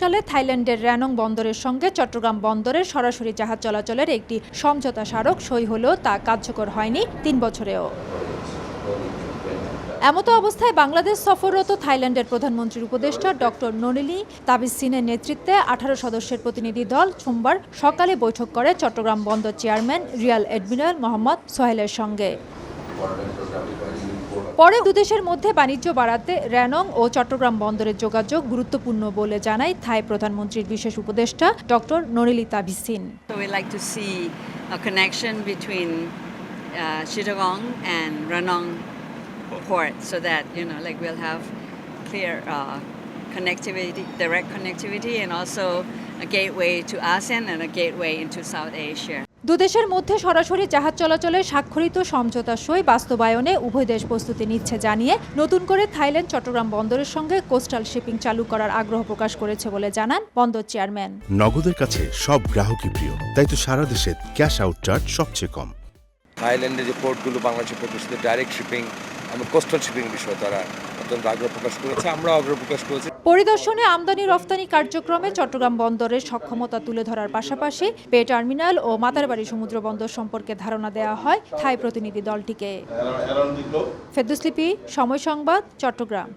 সালে থাইল্যান্ডের র্যানং বন্দরের সঙ্গে চট্টগ্রাম বন্দরের সরাসরি জাহাজ চলাচলের একটি সমঝোতা স্মারক সই হলেও তা কার্যকর হয়নি তিন বছরেও। এমতো অবস্থায় বাংলাদেশ সফররত থাইল্যান্ডের প্রধানমন্ত্রীর উপদেষ্টা ডক্টর নলিনী তাবিসিনের নেতৃত্বে আঠারো সদস্যের প্রতিনিধি দল সোমবার সকালে বৈঠক করে চট্টগ্রাম বন্দর চেয়ারম্যান রিয়াল অ্যাডমিরাল মোহাম্মদ সোহেলের সঙ্গে। পরে দুদেশের মধ্যে বাণিজ্য বাড়াতে র্যানং ও চট্টগ্রাম বন্দরের যোগাযোগ গুরুত্বপূর্ণ বলে জানায় থাই প্রধানমন্ত্রীর বিশেষ উপদেষ্টা ডক্টর নরিলিতা ভিসিন uh, uh, Connectivity, direct connectivity, and also a gateway to ASEAN and a gateway into South Asia. দুদেশের মধ্যে সরাসরি জাহাজ চলাচলের স্বাক্ষরিত সমঝোতা সই বাস্তবায়নে উভয় দেশ প্রস্তুতি নিচ্ছে জানিয়ে নতুন করে থাইল্যান্ড চট্টগ্রাম বন্দরের সঙ্গে কোস্টাল শিপিং চালু করার আগ্রহ প্রকাশ করেছে বলে জানান বন্দর চেয়ারম্যান। নগদের কাছে সব গ্রাহকই প্রিয় তাই তো সারা দেশে ক্যাশ আউট চার্জ সবচেয়ে কম। থাইল্যান্ডের যে পোর্টগুলো বাংলাদেশের পোর্টের সাথে ডাইরেক্ট শিপিং এবং কোস্টাল শিপিং বিষয়ে তারা অত্যন্ত আগ্রহ প্রকাশ করেছে আমরাও আগ্রহ প্রকাশ করেছি। পরিদর্শনে আমদানি রফতানি কার্যক্রমে চট্টগ্রাম বন্দরের সক্ষমতা তুলে ধরার পাশাপাশি পে টার্মিনাল ও মাতারবাড়ি সমুদ্র বন্দর সম্পর্কে ধারণা দেওয়া হয় থাই প্রতিনিধি দলটিকে। ফেদুসলিপি সময় সংবাদ চট্টগ্রাম।